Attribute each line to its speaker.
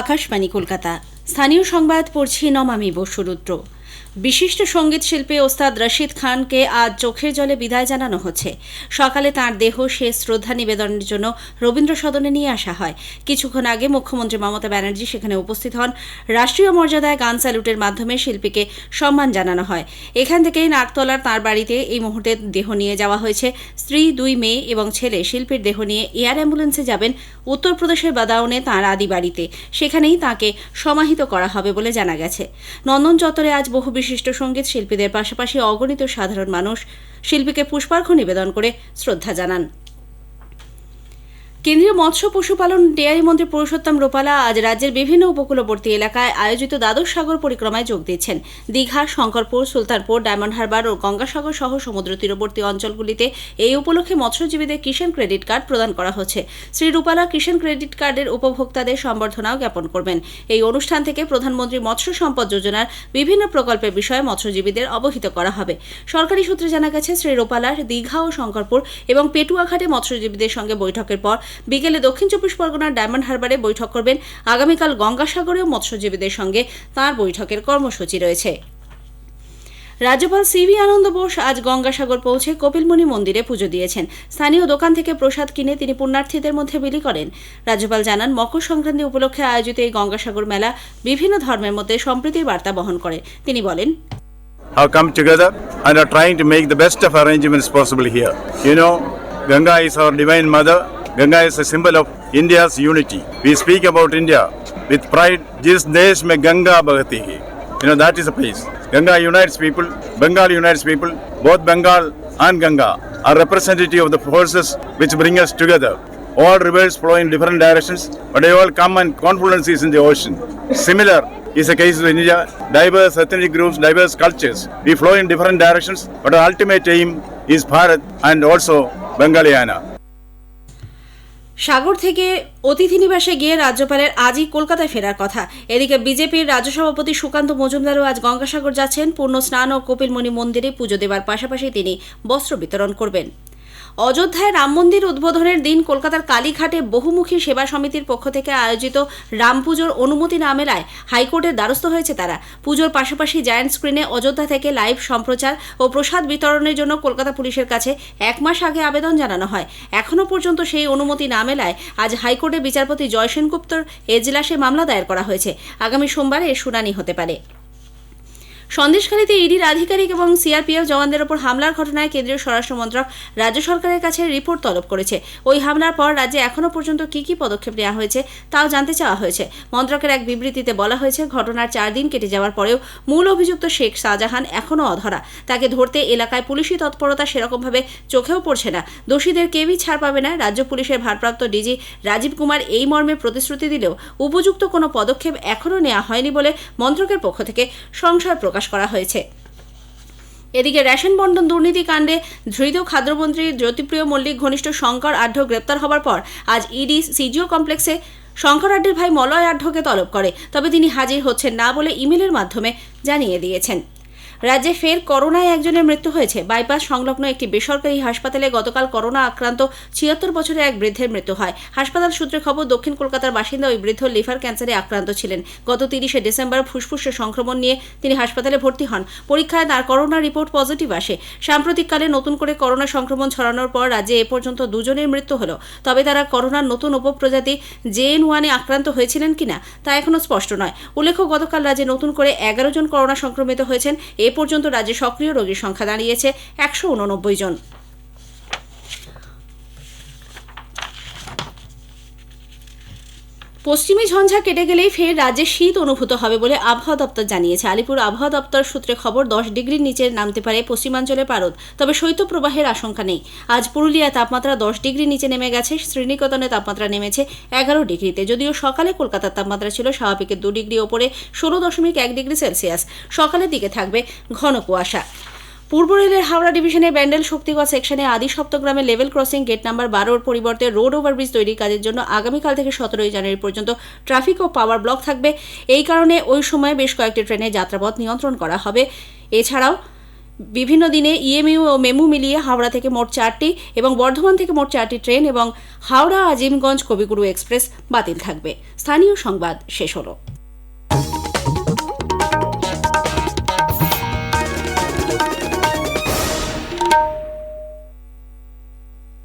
Speaker 1: আকাশবাণী কলকাতা। স্থানীয় সংবাদ পড়ছি নমামি বসুরুদ্র। বিশিষ্ট সংগীত শিল্পী ওস্তাদ রশিদ খানকে আজ চোখের জলে বিদায় জানানো হচ্ছে। সকালে তার দেহ শেষ শ্রদ্ধা নিবেদনের জন্য রবীন্দ্র সদনে নিয়ে আসা হয়। কিছুক্ষণ আগে মুখ্যমন্ত্রী মমতা ব্যানার্জি সেখানে উপস্থিত হন। রাষ্ট্রীয় মর্যাদায় গান স্যালুটের মাধ্যমে শিল্পীকে সম্মান জানানো হয়। এখান থেকেই নাকতলার তার বাড়িতে এই মুহূর্তে দেহ নিয়ে যাওয়া হয়েছে। স্ত্রী, দুই মেয়ে এবং ছেলে শিল্পীর দেহ নিয়ে এয়ার অ্যাম্বুলেন্সে যাবেন উত্তরপ্রদেশের বাদাউনে তাঁর আদি বাড়িতে। সেখানেই তাঁকে সমাহিত করা হবে বলে জানা গেছে। নন্দন চত্বরে আজ বহু বিশিষ্ট সংগীত শিল্পীদের পাশাপাশি অগণিত সাধারণ মানুষ শিল্পীকে পুষ্পার্ঘ্য নিবেদন করে শ্রদ্ধা জানান। কেন্দ্রীয় মৎস্য পশুপালন, ডেয়ারি মন্ত্রী পুরুষোত্তম রূপালা আজ রাজ্যের বিভিন্ন উপকূলবর্তী এলাকায় আয়োজিত দ্বাদশ সাগর পরিক্রমায় যোগ দিচ্ছেন দীঘা, শঙ্করপুর, সুলতানপুর, ডায়মন্ড হারবার ও গঙ্গাসাগর সহ সমুদ্র তীরবর্তী অঞ্চলগুলিতে এই উপলক্ষে মৎস্যজীবীদের কিষাণ ক্রেডিট কার্ড প্রদান করা হচ্ছে। শ্রী রূপালা কিষাণ ক্রেডিট কার্ডের উপভোক্তাদের সম্বর্ধনাও জ্ঞাপন করবেন। এই অনুষ্ঠান থেকে প্রধানমন্ত্রী মৎস্য সম্পদ যোজনার বিভিন্ন প্রকল্পের বিষয়ে মৎস্যজীবীদের অবহিত করা হবে। সরকারি সূত্রে জানা গেছে, শ্রী রূপালার দীঘা ও শঙ্করপুর এবং পেটুয়াঘাটে মৎস্যজীবীদের সঙ্গে বৈঠকের পর বিকেলে দক্ষিণ চব্বিশ পরগনার ডায়মন্ড হারবারে বৈঠক করবেন আগামীকাল গঙ্গাসাগরেও মৎস্যজীবীদের সঙ্গে তার বৈঠকের কর্মসূচি রয়েছে রাজ্যপাল সিভি আনন্দ বোস আজ গঙ্গাসাগর পৌঁছে কপিলমুনি মন্দিরে পুজো দিয়েছেন স্থানীয় দোকান থেকে প্রসাদ কিনে তিনি পুণ্যার্থীদের মধ্যে বিলি করেন রাজ্যপাল জানান মকর সংক্রান্তি উপলক্ষে আয়োজিত এই গঙ্গাসাগর মেলা বিভিন্ন ধর্মের মধ্যে সম্প্রীতির বার্তা বহন করে তিনি বলেন
Speaker 2: have come together and are trying to make the best of arrangements possible here. You know, Ganga is our divine mother. Ganga is a symbol of India's unity. We speak about India with pride. Jis desh mein Ganga hai. You know, that is a place. Ganga unites people. Bengal unites people. Both Bengal and Ganga are representative of the forces which bring us together. All rivers flow in different directions, but they all come and confluence is in the ocean. Similar is the case with India. Diverse ethnic groups, diverse cultures. We flow in different directions, but our ultimate aim is Bharat and also Bengalayana.
Speaker 1: সাগর থেকে অতিথি নিবাসে গিয়ে রাজ্যপালের আজই কলকাতায় ফেরার কথা। এদিকে বিজেপির রাজ্য সভাপতি সুকান্ত মজুমদারও আজ গঙ্গাসাগর যাচ্ছেন। পূর্ণ স্নান ও কপিলমণি মন্দিরে পুজো দেবার পাশাপাশি তিনি বস্ত্র বিতরণ করবেন। অযোধ্যায় রাম মন্দির উদ্বোধনের দিন কলকাতার কালীঘাটে বহুমুখী সেবা সমিতির পক্ষ থেকে আয়োজিত রাম পুজোর অনুমতি না মেলায় হাইকোর্টের দ্বারস্থ হয়েছে তারা। পুজোর পাশাপাশি জায়ান্ট স্ক্রিনে অযোধ্যা থেকে লাইভ সম্প্রচার ও প্রসাদ বিতরণের জন্য কলকাতা পুলিশের কাছে এক মাস আগে আবেদন জানানো হয়। এখনও পর্যন্ত সেই অনুমতি না মেলায় আজ হাইকোর্টে বিচারপতি জয় সেনগুপ্তর এজলাসে মামলা দায়ের করা হয়েছে। আগামী সোমবার এর শুনানি হতে পারে। সন্দেশখালীতে ইডির আধিকারিক এবং সিআরপিএফ জওয়ানদের ওপর হামলার ঘটনায় কেন্দ্রীয় স্বরাষ্ট্র মন্ত্রক রাজ্য সরকারের কাছে রিপোর্ট তলব করেছে। ওই হামলার পর রাজ্যে এখনও পর্যন্ত কী কী পদক্ষেপ নেওয়া হয়েছে তাও জানতে চাওয়া হয়েছে। মন্ত্রকের এক বিবৃতিতে বলা হয়েছে, ঘটনার চার দিন কেটে যাওয়ার পরেও মূল অভিযুক্ত শেখ শাহজাহান এখনও অধরা। তাকে ধরতে এলাকায় পুলিশি তৎপরতা সেরকমভাবে চোখেও পড়ছে না। দোষীদের কেউই ছাড় পাবে না। রাজ্য পুলিশের ভারপ্রাপ্ত ডিজি রাজীব কুমার এই মর্মে প্রতিশ্রুতি দিলেও উপযুক্ত কোনো পদক্ষেপ এখনও নেওয়া হয়নি বলে মন্ত্রকের পক্ষ থেকে সংশয় প্রকাশ করা হয়েছে। এদিকে রেশন বন্টন দুর্নীতি কাণ্ডে ধৃত খাদ্যমন্ত্রী জ্যোতিপ্রিয় মল্লিক, ঘনিষ্ঠ শঙ্কর আঢ্য গ্রেপ্তার হবার পর আজ ইডি সিজিও কমপ্লেক্সে শঙ্কর আড্ডের ভাই মলয় আঢ্যকে তলব করে। তবে তিনি হাজির হচ্ছেন না বলে ইমেলের মাধ্যমে জানিয়ে দিয়েছেন। রাজ্যে ফের করোনায় একজনের মৃত্যু হয়েছে। বাইপাস সংলগ্ন একটি বেসরকারি হাসপাতালে গতকাল করোনা আক্রান্ত ছিয়াত্তর বছরের এক বৃদ্ধের মৃত্যু হয়। হাসপাতাল সূত্রে খবর, দক্ষিণ কলকাতার বাসিন্দা ওই বৃদ্ধ লিভার ক্যান্সারে আক্রান্ত ছিলেন। গত তিরিশে ডিসেম্বর ফুসফুসে সংক্রমণ নিয়ে তিনি হাসপাতালে ভর্তি হন। পরীক্ষায় তার করোনা রিপোর্ট পজিটিভ আসে। সাম্প্রতিককালে নতুন করে করোনা সংক্রমণ ছড়ানোর পর রাজ্যে এ পর্যন্ত দুজনের মৃত্যু হলো। তবে তারা করোনার নতুন উপপ্রজাতি জেএন ওয়ানে আক্রান্ত হয়েছিলেন কিনা তা এখনও স্পষ্ট নয়। উল্লেখ্য, গতকাল রাজ্যে নতুন করে এগারো জন করোনা সংক্রমিত হয়েছেন। এ পর্যন্ত রাজ্যে সক্রিয় রোগীর সংখ্যা দাঁড়িয়েছে একশো উননব্বই জন। পশ্চিমী ঝঞ্ঝা কেটে গেলেই ফের রাজ্যে শীত অনুভূত হবে বলে আবহাওয়া দপ্তর জানিয়েছে। আলিপুর আবহাওয়া দপ্তর সূত্রে খবর, দশ ডিগ্রির নিচে নামতে পারে পশ্চিমাঞ্চলে পারদ। তবে শৈত্যপ্রবাহের আশঙ্কা নেই। আজ পুরুলিয়ায় তাপমাত্রা দশ ডিগ্রি নিচে নেমে গেছে। শ্রীনিকেতনে তাপমাত্রা নেমেছে এগারো ডিগ্রিতে। যদিও সকালে কলকাতার তাপমাত্রা ছিল স্বাভাবিকের দু ডিগ্রি ওপরে, ষোলো দশমিক এক ডিগ্রি সেলসিয়াস। সকালের দিকে থাকবে ঘন কুয়াশা। পূর্ব রেলের হাওড়া ডিভিশনের ব্যান্ডেল শক্তিগড় সেকশনে আদি সপ্তগ্রামে লেভেল ক্রসিং গেট নাম্বার বারোর পরিবর্তে রোড ওভারব্রিজ তৈরির কাজের জন্য আগামীকাল থেকে সতেরোই জানুয়ারি পর্যন্ত ট্রাফিক ও পাওয়ার ব্লক থাকবে। এই কারণে ওই সময় বেশ কয়েকটি ট্রেনের যাত্রাপথ নিয়ন্ত্রণ করা হবে। এছাড়াও বিভিন্ন দিনে ইএমইউ ও মেমু মিলিয়ে হাওড়া থেকে মোট চারটি এবং বর্ধমান থেকে মোট চারটি ট্রেন এবং হাওড়া আজিমগঞ্জ কবিগুরু এক্সপ্রেস বাতিল থাকবে। স্থানীয় সংবাদ শেষ হলো।